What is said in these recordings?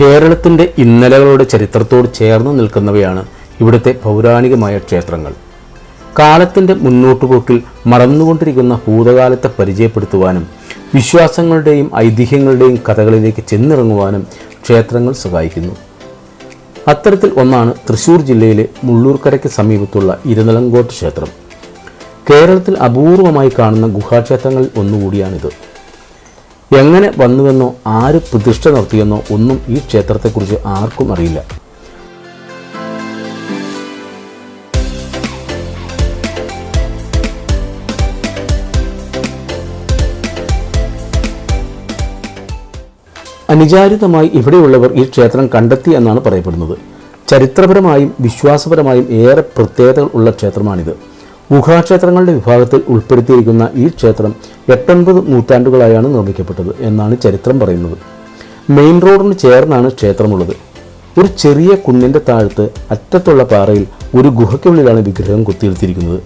കേരളത്തിന്റെ ഇന്നലകളുടെ ചരിത്രത്തോട് ചേർന്ന് നിൽക്കുന്നവയാണ് ഇവിടുത്തെ പൗരാണികമായ ക്ഷേത്രങ്ങൾ. കാലത്തിന്റെ മുന്നോട്ടുപോക്കിൽ മറന്നുകൊണ്ടിരിക്കുന്ന ഭൂതകാലത്തെ പരിചയപ്പെടുത്തുവാനും വിശ്വാസങ്ങളുടെയും ഐതിഹ്യങ്ങളുടെയും കഥകളിലേക്ക് ചെന്നിറങ്ങുവാനും ക്ഷേത്രങ്ങൾ സഹായിക്കുന്നു. അത്തരത്തിൽ ഒന്നാണ് തൃശ്ശൂർ ജില്ലയിലെ മുള്ളൂർക്കരയ്ക്ക് സമീപത്തുള്ള ഇരുനിലങ്കോട്ട് ക്ഷേത്രം. കേരളത്തിൽ അപൂർവമായി കാണുന്ന ഗുഹാക്ഷേത്രങ്ങളിൽ ഒന്നുകൂടിയാണിത്. എങ്ങനെ വന്നുവെന്നോ ആര് പ്രതിഷ്ഠ നടത്തിയെന്നോ ഒന്നും ഈ ക്ഷേത്രത്തെക്കുറിച്ച് ആർക്കും അറിയില്ല. അനുചാരിതമായി ഇവിടെയുള്ളവർ ഈ ക്ഷേത്രം കണ്ടെത്തി എന്നാണ് പറയപ്പെടുന്നത്. ചരിത്രപരമായും വിശ്വാസപരമായും ഏറെ പ്രത്യേകതകൾ ഉള്ള ക്ഷേത്രമാണിത്. ഗുഹാക്ഷേത്രങ്ങളുടെ വിഭാഗത്തിൽ ഉൾപ്പെടുത്തിയിരിക്കുന്ന ഈ ക്ഷേത്രം എട്ടൊൻപത് നൂറ്റാണ്ടുകളായാണ് നിർമ്മിക്കപ്പെട്ടത് എന്നാണ് ചരിത്രം പറയുന്നത്. മെയിൻ റോഡിന് ചേർന്നാണ് ക്ഷേത്രമുള്ളത്. ഒരു ചെറിയ കുന്നിന്റെ താഴത്ത് അറ്റത്തുള്ള പാറയിൽ ഒരു ഗുഹയ്ക്കുള്ളിലാണ് വിഗ്രഹം കുത്തിയെടുത്തിരിക്കുന്നത്.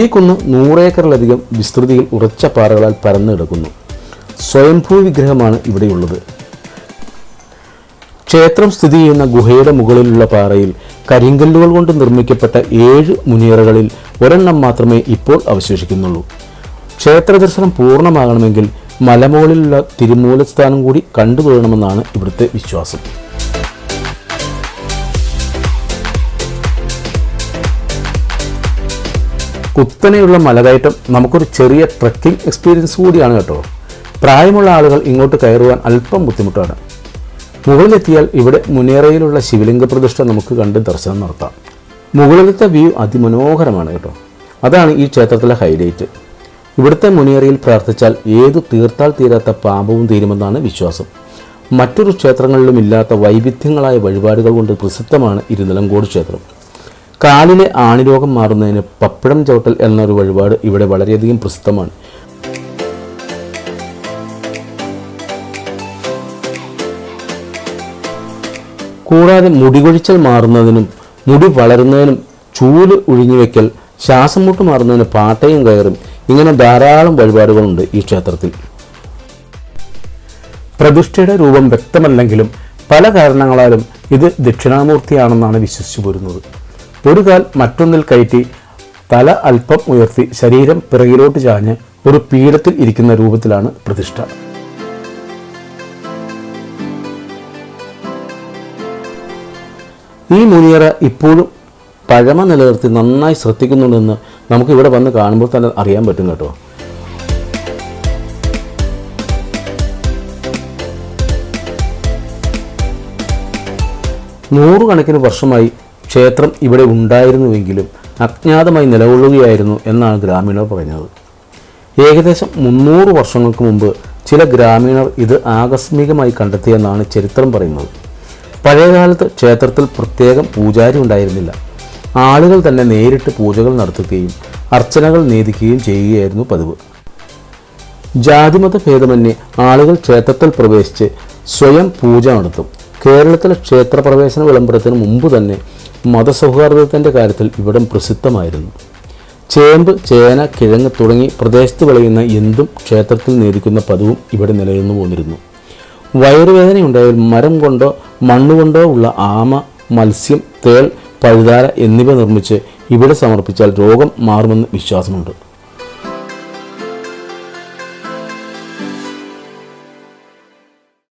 ഈ കുന്ന് നൂറേക്കറിലധികം വിസ്തൃതിയിൽ ഉറച്ച പാറകളാൽ പരന്നു കിടക്കുന്നു. സ്വയംഭൂ വിഗ്രഹമാണ് ഇവിടെയുള്ളത്. ക്ഷേത്രം സ്ഥിതി ചെയ്യുന്ന ഗുഹയുടെ മുകളിലുള്ള പാറയിൽ കരിങ്കല്ലുകൾ കൊണ്ട് നിർമ്മിക്കപ്പെട്ട ഏഴ് മുനിയറകളിൽ ഒരെണ്ണം മാത്രമേ ഇപ്പോൾ അവശേഷിക്കുന്നുള്ളൂ. ക്ഷേത്ര ദർശനം പൂർണമാകണമെങ്കിൽ മലമുകളിലുള്ള തിരുമൂലസ്ഥാനം കൂടി കണ്ടു തൊഴണമെന്നാണ് ഇവിടുത്തെ വിശ്വാസം. കുത്തനെയുള്ള മലകയറ്റം നമുക്കൊരു ചെറിയ ട്രക്കിംഗ് എക്സ്പീരിയൻസ് കൂടിയാണ് കേട്ടോ. പ്രായമുള്ള ആളുകൾ ഇങ്ങോട്ട് കയറുവാൻ അല്പം ബുദ്ധിമുട്ടാണ്. മുകളിലെത്തിയാൽ ഇവിടെ മുനേറയിലുള്ള ശിവലിംഗ പ്രതിഷ്ഠ നമുക്ക് കണ്ട് ദർശനം നടത്താം. മുകളിലത്തെ വ്യൂ അതിമനോഹരമാണ് കേട്ടോ. അതാണ് ഈ ക്ഷേത്രത്തിലെ ഹൈലൈറ്റ് ഇവിടുത്തെ മുനിയറിയിൽ പ്രാർത്ഥിച്ചാൽ ഏത് തീർത്താൽ തീരാത്ത പാപവും തീരുമെന്നാണ് വിശ്വാസം. മറ്റൊരു ക്ഷേത്രങ്ങളിലും ഇല്ലാത്ത വൈവിധ്യങ്ങളായ വഴിപാടുകൾ കൊണ്ട് പ്രസിദ്ധമാണ് ഇരുനിലങ്കോട് ക്ഷേത്രം. കാലിലെ ആണിരോഗം മാറുന്നതിന് പപ്പടം ചവിട്ടൽ എന്നൊരു വഴിപാട് ഇവിടെ വളരെയധികം പ്രസിദ്ധമാണ്. കൂടാതെ മുടികൊഴിച്ചൽ മാറുന്നതിനും മുടി വളരുന്നതിനും ചൂൽ ഒഴിഞ്ഞുവെക്കൽ ശ്വാസം മുട്ട് മാറുന്നതിന് പാട്ടയും കയറും ഇങ്ങനെ ധാരാളം വഴിപാടുകളുണ്ട് ഈ ക്ഷേത്രത്തിൽ. പ്രതിഷ്ഠയുടെ രൂപം വ്യക്തമല്ലെങ്കിലും പല കാരണങ്ങളാലും ഇത് ദക്ഷിണാമൂർത്തിയാണെന്നാണ് വിശ്വസിച്ചു പോരുന്നത്. ഒരു കാൽ മറ്റൊന്നിൽ കയറ്റി തല അല്പം ഉയർത്തി ശരീരം പിറകിലോട്ട് ചാഞ്ഞ് ഒരു പീഠത്തിൽ ഇരിക്കുന്ന രൂപത്തിലാണ് പ്രതിഷ്ഠ. ഈ മുനിയറ ഇപ്പോഴും പഴമ നിലനിർത്തി നന്നായി ശ്രദ്ധിക്കുന്നുണ്ടെന്ന് നമുക്ക് ഇവിടെ വന്ന് കാണുമ്പോൾ തന്നെ അറിയാൻ പറ്റും കേട്ടോ. നൂറുകണക്കിന് വർഷമായി ക്ഷേത്രം ഇവിടെ ഉണ്ടായിരുന്നുവെങ്കിലും അജ്ഞാതമായി നിലകൊള്ളുകയായിരുന്നു എന്നാണ് ഗ്രാമീണർ പറഞ്ഞത് ഏകദേശം മുന്നൂറ് വർഷങ്ങൾക്ക് മുമ്പ് ചില ഗ്രാമീണർ ഇത് ആകസ്മികമായി കണ്ടെത്തിയെന്നാണ് ചരിത്രം പറയുന്നത്. പഴയകാലത്ത് ക്ഷേത്രത്തിൽ പ്രത്യേകം പൂജാരി ഉണ്ടായിരുന്നില്ല. ആളുകൾ തന്നെ നേരിട്ട് പൂജകൾ നടത്തുകയും അർച്ചനകൾ നേദിക്കുകയും ചെയ്യുകയായിരുന്നു പതിവ്. ജാതിമത ഭേദമന്യേ ആളുകൾ ക്ഷേത്രത്തിൽ പ്രവേശിച്ച് സ്വയം പൂജ നടത്തും. കേരളത്തിലെ ക്ഷേത്രപ്രവേശന വിളംബരത്തിന് മുമ്പ് തന്നെ മതസൗഹാർദ്ദത്തിന്റെ കാര്യത്തിൽ ഇവിടം പ്രസിദ്ധമായിരുന്നു. ചേമ്പ് ചേന കിഴങ്ങ് തുടങ്ങി പ്രദേശത്ത് വിളയുന്ന എന്തും ക്ഷേത്രത്തിൽ നേദിക്കുന്ന പതിവും ഇവിടെ നിലനിന്നു പോന്നിരുന്നു വയറുവേദനയുണ്ടായാൽ മരം കൊണ്ടോ മണ്ണുകൊണ്ടോ ഉള്ള ആമ മത്സ്യം തേൾ പഴുതാര എന്നിവ നിർമ്മിച്ച് ഇവിടെ സമർപ്പിച്ചാൽ രോഗം മാറുമെന്ന് വിശ്വാസമുണ്ട്.